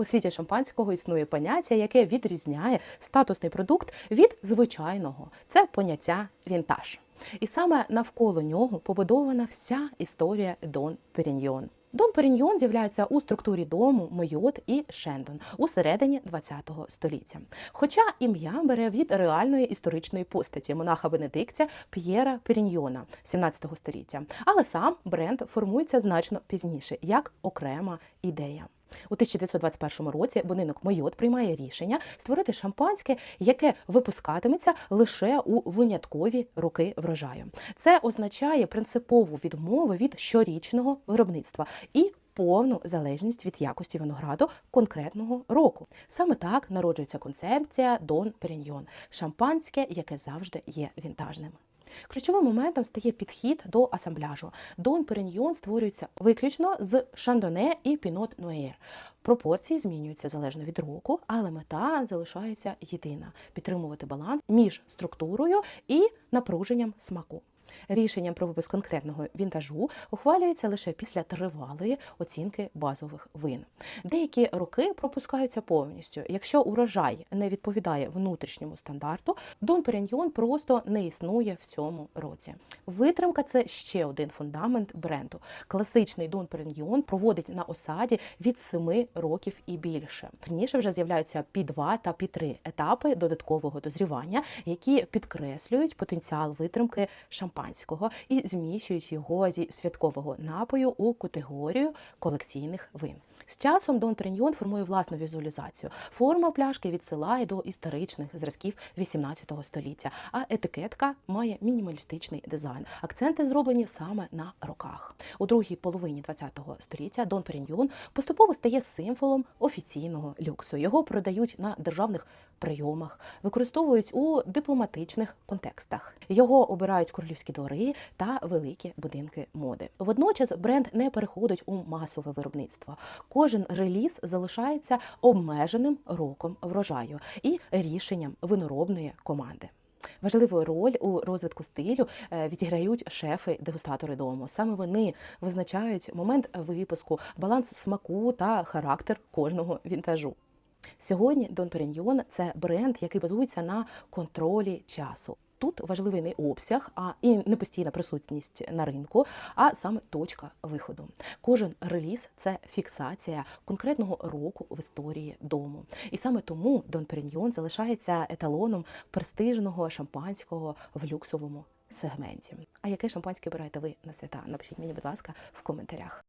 У світі шампанського існує поняття, яке відрізняє статусний продукт від звичайного. Це поняття вінтаж. І саме навколо нього побудована вся історія Дон Періньйон. Дон Періньйон з'являється у структурі дому Мойот і Шендон у середині ХХ століття. Хоча ім'я бере від реальної історичної постаті монаха Бенедиктя П'єра Періньйона 17 століття, але сам бренд формується значно пізніше як окрема ідея. У 1921 році будинок Мойот приймає рішення створити шампанське, яке випускатиметься лише у виняткові роки врожаю. Це означає принципову відмову від щорічного виробництва і повну залежність від якості винограду конкретного року. Саме так народжується концепція Дон Періньйон шампанське, яке завжди є вінтажним. Ключовим моментом стає підхід до асамбляжу. Дон Переньйон створюється виключно з шандоне і пінот нуєр. Пропорції змінюються залежно від року, але мета залишається єдина підтримувати баланс між структурою і напруженням смаку. Рішенням про випуск конкретного вінтажу ухвалюється лише після тривалої оцінки базових вин. Деякі роки пропускаються повністю. Якщо урожай не відповідає внутрішньому стандарту, Дон Періньйон просто не існує в цьому році. Витримка це ще один фундамент бренду. Класичний Дон Періньйон проводить на осаді від 7 років і більше. Пізніше вже з'являються пі 2 та пі 3 етапи додаткового дозрівання, які підкреслюють потенціал витримки шампанського і зміщують його зі святкового напою у категорію колекційних вин. З часом Дон Періньйон формує власну візуалізацію. Форма пляшки відсилає до історичних зразків 18 століття, а етикетка має мінімалістичний дизайн. Акценти зроблені саме на роках. У другій половині 20 століття Дон Періньйон поступово стає символом офіційного люксу. Його продають на державних прийомах, використовують у дипломатичних контекстах. Його обирають королівські двори та великі будинки моди. Водночас бренд не переходить у масове виробництво. Кожен реліз залишається обмеженим роком врожаю і рішенням виноробної команди. Важливу роль у розвитку стилю е, відіграють шефи-дегустатори дому. Саме вони визначають момент випуску, баланс смаку та характер кожного вінтажу. Сьогодні Дон Періньйон це бренд, який базується на контролі часу. Тут важливий не обсяг, а і не постійна присутність на ринку, а саме точка виходу. Кожен реліз це фіксація конкретного року в історії дому. І саме тому Дон Періньйон залишається еталоном престижного шампанського в люксовому сегменті. А яке шампанське обираєте ви на свята? Напишіть мені, будь ласка, в коментарях.